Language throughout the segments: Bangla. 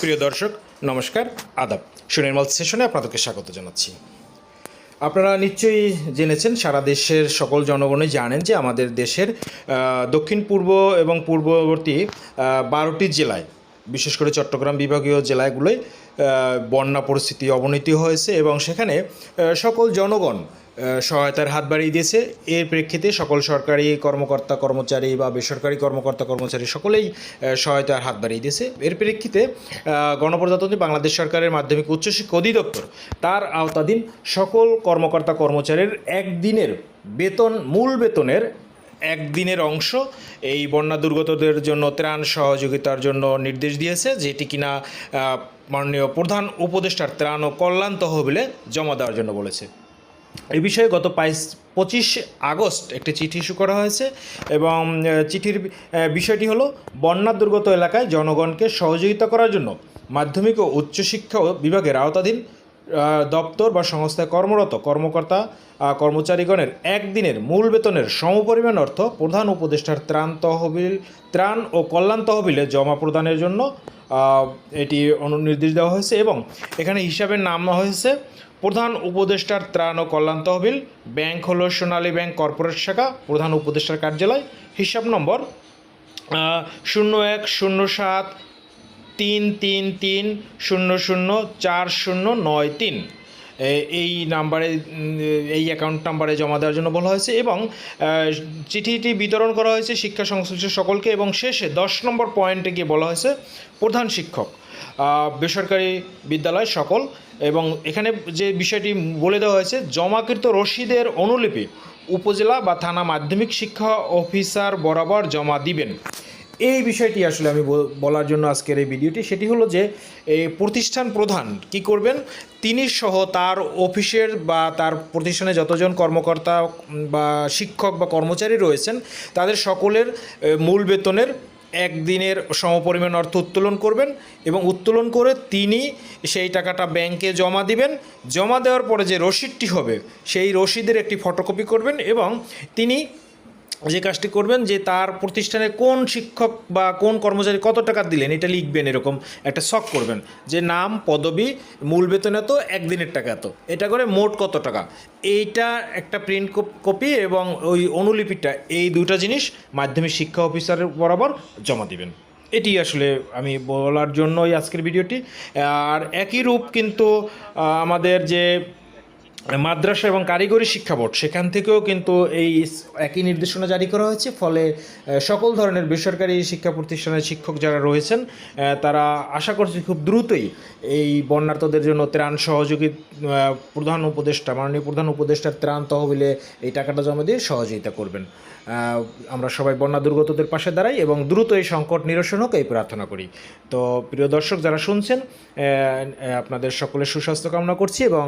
প্রিয় দর্শক, নমস্কার, আদাব। সুনির্মল সেশনে আপনাদেরকে স্বাগত জানাচ্ছি। আপনারা নিশ্চয়ই জেনেছেন, সারা দেশের সকল জনগণই জানেন যে আমাদের দেশের দক্ষিণ পূর্ব এবং পূর্ববর্তী বারোটি জেলায় বিশেষ করে চট্টগ্রাম বিভাগীয় জেলাগুলোয় বন্যা পরিস্থিতি অবনতি হয়েছে এবং সেখানে সকল জনগণ সহায়তার হাত বাড়িয়ে দিয়েছে। এর প্রেক্ষিতে সকল সরকারি কর্মকর্তা কর্মচারী বা বেসরকারি কর্মকর্তা কর্মচারী সকলেই সহায়তার হাত বাড়িয়ে দিয়েছে। এর প্রেক্ষিতে গণপ্রজাতন্ত্রী বাংলাদেশ সরকারের মাধ্যমিক উচ্চশিক্ষা অধিদপ্তর তার আওতাধীন সকল কর্মকর্তা কর্মচারীর একদিনের বেতন, মূল বেতনের একদিনের অংশ। এই বন্যা দুর্গতদের জন্য ত্রাণ সহযোগিতার জন্য নির্দেশ দিয়েছে, যেটি কিনা মাননীয় প্রধান উপদেষ্টার ত্রাণ ও কল্যাণ তহবিলে জমা দেওয়ার জন্য বলেছে। এই বিষয়ে গত বাইশ, পঁচিশ আগস্ট একটি চিঠি ইস্যু করা হয়েছে এবং চিঠির বিষয়টি হলো, বন্যা দুর্গত এলাকায় জনগণকে সহযোগিতা করার জন্য মাধ্যমিক ও উচ্চশিক্ষা বিভাগের আওতাধীন দপ্তর বা সংস্থায় কর্মরত কর্মকর্তা কর্মচারীগণের একদিনের মূল বেতনের সমপরিমাণ অর্থ প্রধান উপদেষ্টার ত্রাণ তহবিল, ত্রাণ ও কল্যাণ তহবিলে জমা প্রদানের জন্য এটি অনুনির্দেশ দেওয়া হয়েছে এবং এখানে হিসাবের নাম হয়েছে। প্রধান উপদেষ্টার ত্রাণ ও কল্যাণ তহবিল, ব্যাংক হলো সোনালী ব্যাংক কর্পোরেট শাখা, প্রধান উপদেষ্টার কার্যালয়। হিসাব নম্বর শূন্য এক, শূন্য সাত তিন তিন তিন শূন্য শূন্য চার শূন্য নয় তিন। এই নাম্বারে এই অ্যাকাউন্ট নাম্বারে জমা দেওয়ার জন্য বলা হয়েছে এবং চিঠিটি বিতরণ করা হয়েছে শিক্ষা সংশ্লিষ্ট সকলকে এবং শেষে দশ নম্বর পয়েন্টে গিয়ে বলা হয়েছে প্রধান শিক্ষক বেসরকারি বিদ্যালয় সকল এবং এখানে যে বিষয়টি বলে দেওয়া হয়েছে, জমাকৃত রসিদের অনুলিপি উপজেলা বা থানা মাধ্যমিক শিক্ষা অফিসার বরাবর জমা দিবেন। এই বিষয়টি আসলে আমি বল- বলার জন্য আজকের এই ভিডিওটি, সেটি হলো যে এই প্রতিষ্ঠান প্রধান কি করবেন? তিনি সহ তার অফিসের বা তার প্রতিষ্ঠানে যতজন কর্মকর্তা বা শিক্ষক বা কর্মচারী রয়েছেন, তাদের সকলের মূল বেতনের একদিনের সমপরিমাণ অর্থ উত্তোলন করবেন এবং উত্তোলন করে তিনি সেই টাকাটা ব্যাংকে জমা দিবেন। জমা দেওয়ার পরে যে রসিদটি হবে, সেই রসিদের একটি ফটোকপি করবেন এবং তিনি যে কাজটি করবেন, যে তার প্রতিষ্ঠানে কোন শিক্ষক বা কোন কর্মচারী কত টাকা দিলেন, এটা লিখবেন এরকম একটা শখ করবেন। যে নাম, পদবি, মূল বেতন এত, একদিনের টাকা এত। এটা করে মোট কত টাকা? এইটা একটা প্রিন্ট কপি এবং ওই অনুলিপিটা, এই দুটো জিনিস মাধ্যমিক শিক্ষা অফিসারের বরাবর জমা দিবেন। এটি আসলে আমি বলার জন্যই আজকের ভিডিওটি। আর একই রূপ কিন্তু আমাদের যে মাদ্রাসা এবং কারিগরি শিক্ষা বোর্ড, সেখান থেকেও কিন্তু এই একই নির্দেশনা জারি করা হয়েছে। ফলে সকল ধরনের বেসরকারি শিক্ষা প্রতিষ্ঠানের শিক্ষক যারা রয়েছেন তারা আশা করছি খুব দ্রুতই এই বন্যার্তদের জন্য ত্রাণ সহযোগী প্রধান উপদেষ্টা, মাননীয় প্রধান উপদেষ্টার ত্রাণ তহবিলে এই টাকাটা জমা দিয়ে সহযোগিতা করবেন। আমরা সবাই বন্যা দুর্গতদের পাশে দাঁড়াই এবং দ্রুত এই সংকট নিরসন হোক এই প্রার্থনা করি। তো, প্রিয় দর্শক যারা শুনছেন আপনাদের সকলের সুস্বাস্থ্য কামনা করছি এবং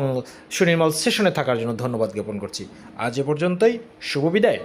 সুনির্মল সেশনে থাকার জন্য ধন্যবাদ জ্ঞাপন করছি। আজ এ পর্যন্তই শুভ বিদায়।